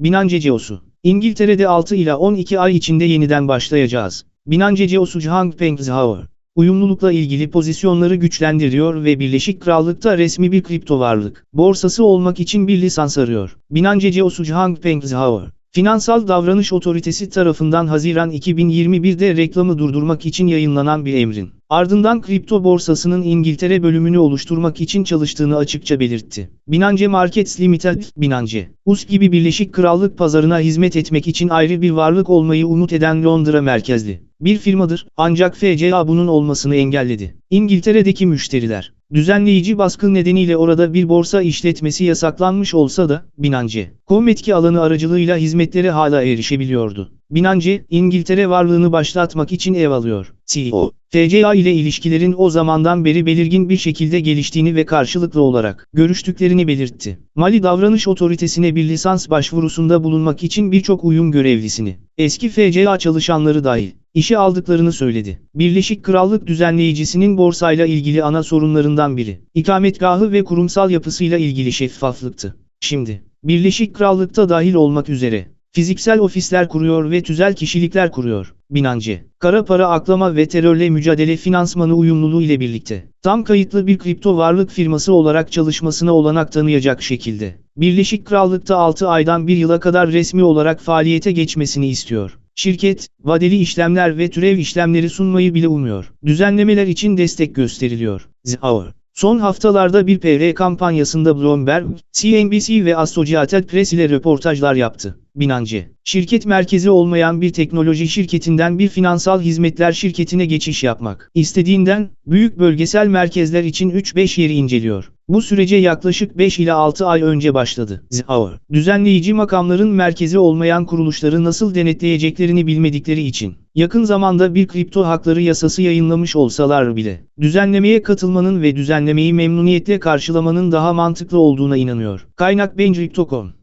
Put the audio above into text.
Binance CEO'su. İngiltere'de 6 ila 12 ay içinde yeniden başlayacağız. Binance CEO'su Changpeng Zhao, uyumlulukla ilgili pozisyonları güçlendiriyor ve Birleşik Krallık'ta resmi bir kripto varlık borsası olmak için bir lisans arıyor. Binance CEO'su Changpeng Zhao, Finansal Davranış Otoritesi tarafından Haziran 2021'de reklamı durdurmak için yayınlanan bir emrin, ardından kripto borsasının İngiltere bölümünü oluşturmak için çalıştığını açıkça belirtti. Binance Markets Limited, Binance, US gibi Birleşik Krallık pazarına hizmet etmek için ayrı bir varlık olmayı umut eden Londra merkezli bir firmadır, ancak FCA bunun olmasını engelledi. İngiltere'deki müşteriler, düzenleyici baskı nedeniyle orada bir borsa işletmesi yasaklanmış olsa da, Binance, kom etki alanı aracılığıyla hizmetlere hala erişebiliyordu. Binance, İngiltere varlığını başlatmak için ev alıyor. CEO, FCA ile ilişkilerin o zamandan beri belirgin bir şekilde geliştiğini ve karşılıklı olarak görüştüklerini belirtti. Mali Davranış Otoritesi'ne bir lisans başvurusunda bulunmak için birçok uyum görevlisini, eski FCA çalışanları dahil, işe aldıklarını söyledi. Birleşik Krallık düzenleyicisinin borsayla ilgili ana sorunlarından biri, ikametgahı ve kurumsal yapısıyla ilgili şeffaflıktı. Şimdi, Birleşik Krallık'ta dahil olmak üzere, fiziksel ofisler kuruyor ve tüzel kişilikler kuruyor. Binance, kara para aklama ve terörle mücadele finansmanı uyumluluğu ile birlikte, tam kayıtlı bir kripto varlık firması olarak çalışmasına olanak tanıyacak şekilde, Birleşik Krallık'ta 6 aydan 1 yıla kadar resmi olarak faaliyete geçmesini istiyor. Şirket, vadeli işlemler ve türev işlemleri sunmayı bile umuyor. Düzenlemeler için destek gösteriliyor. Zhao. Son haftalarda bir PR kampanyasında Bloomberg, CNBC ve Associated Press ile röportajlar yaptı. Binance, şirket merkezi olmayan bir teknoloji şirketinden bir finansal hizmetler şirketine geçiş yapmak istediğinden, büyük bölgesel merkezler için 3-5 yeri inceliyor. Bu sürece yaklaşık 5 ila 6 ay önce başladı. Zhao, düzenleyici makamların merkezi olmayan kuruluşları nasıl denetleyeceklerini bilmedikleri için, yakın zamanda bir kripto hakları yasası yayınlamış olsalar bile, düzenlemeye katılmanın ve düzenlemeyi memnuniyetle karşılamanın daha mantıklı olduğuna inanıyor. Kaynak Bencrypto.com